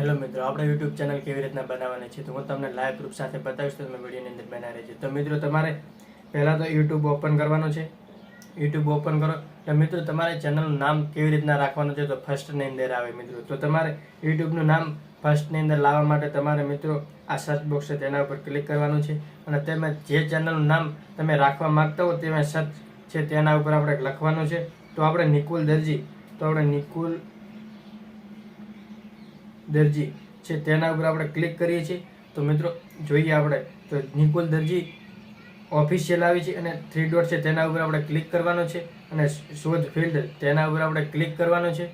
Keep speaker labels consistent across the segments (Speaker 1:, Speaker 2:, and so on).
Speaker 1: Hello મિત્રો, આપણે YouTube channel કેવી રીતના બનાવવાની છે તો હું તમને લાઈવ પ્રૂફ સાથે બતાવીશ તો તમે વિડીયોની અંદર બનાવી રહેજો. તો મિત્રો, તમારે પહેલાં તો યુટ્યુબ ઓપન કરવાનું છે. યુટ્યુબ ઓપન કરો. તો મિત્રો, તમારે ચેનલનું નામ કેવી રીતના રાખવાનું છે તો ફર્સ્ટની અંદર આવે મિત્રો. તો તમારે યુટ્યુબનું નામ ફર્સ્ટની અંદર લાવવા માટે તમારે મિત્રો આ સર્ચ બોક્સ છે તેના ઉપર ક્લિક કરવાનું છે અને તમે જે ચેનલનું નામ તમે રાખવા માંગતા હો તેમાં સર્ચ છે તેના ઉપર આપણે લખવાનું છે. તો આપણે નિકુલ દરજી, તો આપણે નિકુલ દરજી છે તેના ઉપર આપણે ક્લિક કરીએ છીએ. તો મિત્રો, જોઈએ આપણે. તો નિકુલ દરજી ઓફિશિયલ આવી છે અને થ્રી ડોટ છે તેના ઉપર આપણે ક્લિક કરવાનો છે અને શોધ ફિલ્ડ તેના ઉપર આપણે ક્લિક કરવાનો છે.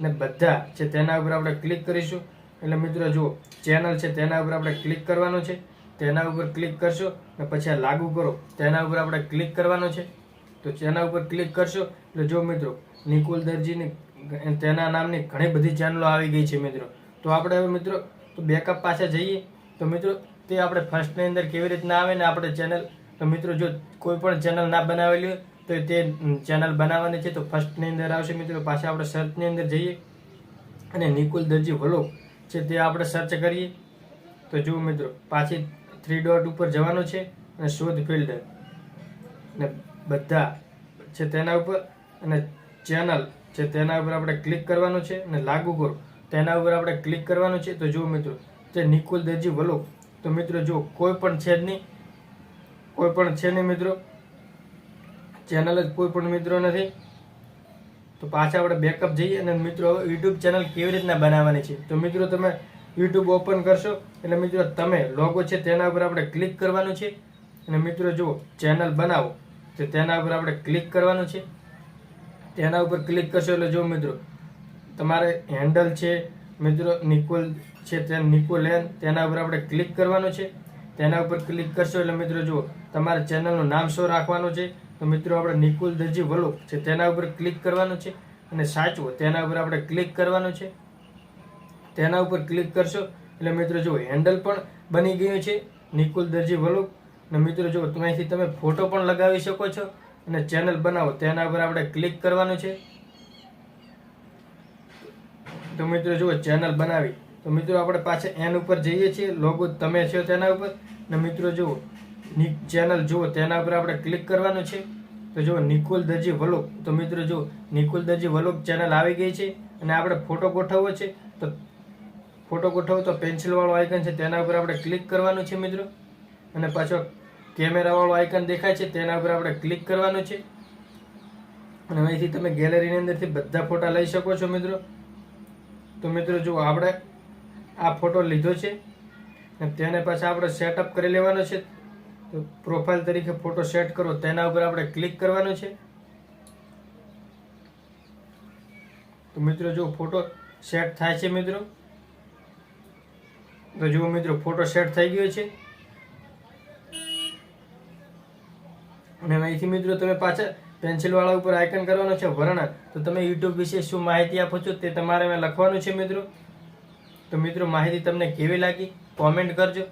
Speaker 1: અને બધા છે તેના ઉપર આપણે ક્લિક કરીશું. એટલે મિત્રો, જુઓ ચેનલ છે તેના ઉપર આપણે ક્લિક કરવાનો છે. તેના ઉપર ક્લિક કરશો અને પછી આ લાગુ કરો. તેના ઉપર આપણે ક્લિક કરવાનો છે. તો તેના ઉપર ક્લિક કરશો. એટલે જો મિત્રો, નિકુલ દરજીની તેના નામની ઘણી બધી ચેનલો આવી ગઈ છે મિત્રો. તો આપણે હવે મિત્રો, તો બેકઅપ પાસે જઈએ. તો મિત્રો, તે આપણે ફર્સ્ટની અંદર કેવી રીતના આવે ને આપણે ચેનલ તો મિત્રો જો કોઈ પણ ચેનલ ના બનાવેલી હોય, તો તે ચેનલ બનાવવાની છે. તો ફર્સ્ટની અંદર આવશે મિત્રો, પાછા આપણે સર્ચની અંદર જઈએ. અને નિકુલ દરજી વલોગ છે તે આપણે સર્ચ કરીએ. તો જુઓ મિત્રો, પાછી થ્રી ડોટ ઉપર જવાનું છે અને શોધ ફિલ્ડ ને બધા છે તેના ઉપર, અને ચેનલ છે તેના ઉપર આપણે ક્લિક કરવાનું છે અને લાગુ કરો. તેના ઉપર આપણે ક્લિક કરવાનું છે, તો જુઓ મિત્રો તે નિકુલ દેજી વલો, તો મિત્રો જુઓ કોઈ પણ છે જ નહીં, કોઈ પણ છે નહીં મિત્રો ચેનલ જ કોઈ પણ મિત્રો નથી, તો પાછા આપણે બેકઅપ જઈએ અને મિત્રો હવે યુટ્યુબ ચેનલ કેવી રીતના બનાવવાની છે? તો મિત્રો તમે યુટ્યુબ ઓપન કરશો, એટલે મિત્રો તમે લોગો છે તેના ઉપર આપણે ક્લિક કરવાનું છે, અને મિત્રો જુઓ ચેનલ બનાવો, તો તેના ઉપર આપણે ક્લિક કરવાનું છે, તેના ઉપર ક્લિક કરશો એટલે જો મિત્રો તમારે હેન્ડલ છે, મિત્રો નિકોલ છે, તે નિકોલેન તેના ઉપર આપણે ક્લિક કરવાનું છે. તેના ઉપર ક્લિક કરશો એટલે મિત્રો જુઓ, તમારે ચેનલનું નામ શું રાખવાનું છે? તો મિત્રો આપણે નિકુલ દરજી વલોગ છે, તેના ઉપર ક્લિક કરવાનું છે. અને સાચવો, તેના ઉપર આપણે ક્લિક કરવાનું છે. તેના ઉપર ક્લિક કરશો એટલે મિત્રો જુઓ હેન્ડલ પણ બની ગયું છે નિકુલ દરજી વલુક. અને મિત્રો જુઓ અહીંથી તમે ફોટો પણ લગાવી શકો છો. અને ચેનલ બનાવો, તેના ઉપર આપણે ક્લિક કરવાનું છે. તો મિત્રો જુઓ ચેનલ બનાવી. તો મિત્રો આપણે પાછા એન ઉપર જઈએ છીએ. લોગો તમે છો તેના ઉપર. ને મિત્રો જુઓ ચેનલ જુઓ, તેના ઉપર આપણે ક્લિક કરવાનું છે. તો જુઓ, નિકુલ દરજી વલોગ તો મિત્રો જુઓ, નિકુલ દરજી વલોગ ચેનલ આવી ગઈ છે અને આપણે ફોટો ગોઠવવો છે. તો ફોટો ગોઠવો તો પેન્સિલ વાળો આઇકન છે, તેના ઉપર આપણે ક્લિક કરવાનું છે મિત્રો. અને પાછો કેમેરાવાળું આઇકન દેખાય છે, તેના ઉપર આપણે ક્લિક કરવાનું છે. અને અહીંથી તમે ગેલેરીની અંદરથી બધા ફોટા લઈ શકો છો મિત્રો. તો મિત્રો જો આપણે આ ફોટો લીધો છે તેને પાછા આપણે સેટઅપ કરી લેવાનો છે. તો પ્રોફાઇલ તરીકે ફોટો સેટ કરો, તેના ઉપર આપણે ક્લિક કરવાનો છે. તો મિત્રો જો ફોટો સેટ થાય છે મિત્રો. તો જુઓ મિત્રો ફોટો સેટ થઈ ગયો છે. અને અહીંથી મિત્રો તમે પાછા પેન્સિલ વાળા ઉપર આઇકન કરવાનો છે, વર્ણન. તો તમે યુટ્યુબ વિશે શું માહિતી આપો છો તે તમારે લખવાનું છે, મિત્રો. તો મિત્રો, માહિતી તમને કેવી લાગી? કોમેન્ટ કરજો.